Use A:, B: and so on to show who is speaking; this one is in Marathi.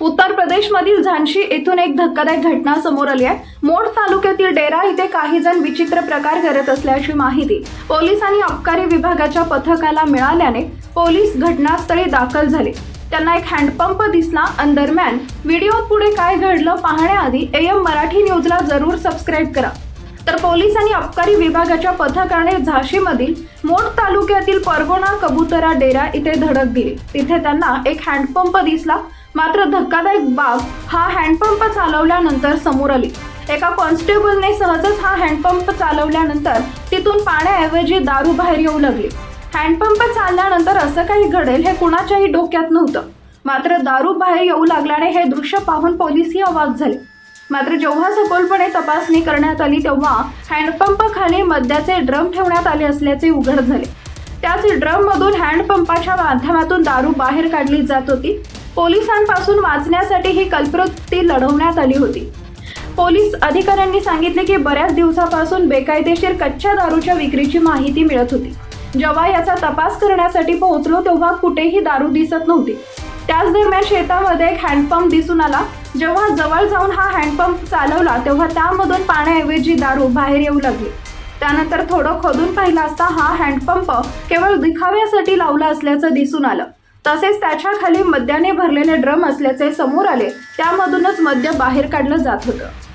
A: उत्तर प्रदेशमधील झांशी येथून एक धक्कादायक घटना समोर आली आहे. मोड तालुक्यातील डेरा इथे काही जण विचित्र प्रकार करत असल्याची माहिती पोलीस आणि अबकारी विभागाच्या पथकाला मिळाल्याने पोलीस घटनास्थळी दाखल झाले. त्यांना एक हँडपंप दिसला. आणि दरम्यान व्हिडिओत पुढे काय घडलं पाहण्याआधी एम मराठी न्यूजला जरूर सबस्क्राईब करा. तर पोलीस आणि अबकारी विभागाच्या पथकाने झाशीमधील मोड तालुक्यातील परगोणा कबुतरा डेरा इथे धडक दिली. तिथे त्यांना एक हँडपंप दिसला. मात्र धक्कादायक बाब हा हँडपंप चालवल्यानंतर समोर आली. एका कॉन्स्टेबलने सहजच हा हँडपंप चालवल्यानंतर तिथून पाण्याऐवजी दारू बाहेर येऊ लागली. हँडपंप चालल्यानंतर असं काही घडेल हे कुणाच्याही डोक्यात नव्हतं. मात्र दारू बाहेर येऊ लागल्याने हे दृश्य पाहून पोलीसही अवाक झाले. मात्र जेव्हा सखोलपणे तपासणी करण्यात आली तेव्हा हँडपंप खाली मद्याचे ड्रम ठेवण्यात आले असल्याचे उघड झाले. त्याच ड्रममधून हँडपंपाच्या माध्यमातून दारू बाहेर काढली जात होती. पोलिसांपासून वाचण्यासाठी ही कल्पवृत्ती लढवण्यात आली होती. पोलीस अधिकाऱ्यांनी सांगितले की बऱ्याच दिवसापासून बेकायदेशीर कच्च्या दारूच्या विक्रीची माहिती मिळत होती. जेव्हा याचा तपास करण्यासाठी पोहोचलो तेव्हा कुठेही दारू दिसत नव्हती. त्याच दरम्यान शेतामध्ये एक हँडपंप दिसून आला. जेव्हा जवळ जाऊन हा हँडपंप चालवला तेव्हा त्यामधून पाण्याऐवजी दारू बाहेर येऊ लागली. त्यानंतर थोडं खोदून पाहिलं असता हा हँडपंप केवळ दिखाव्यासाठी लावला असल्याचं दिसून आलं. तसेच त्याच्याखाली मद्याने भरलेले ड्रम असल्याचे समोर आले. त्यामधूनच मद्य बाहेर काढलं जात होतं.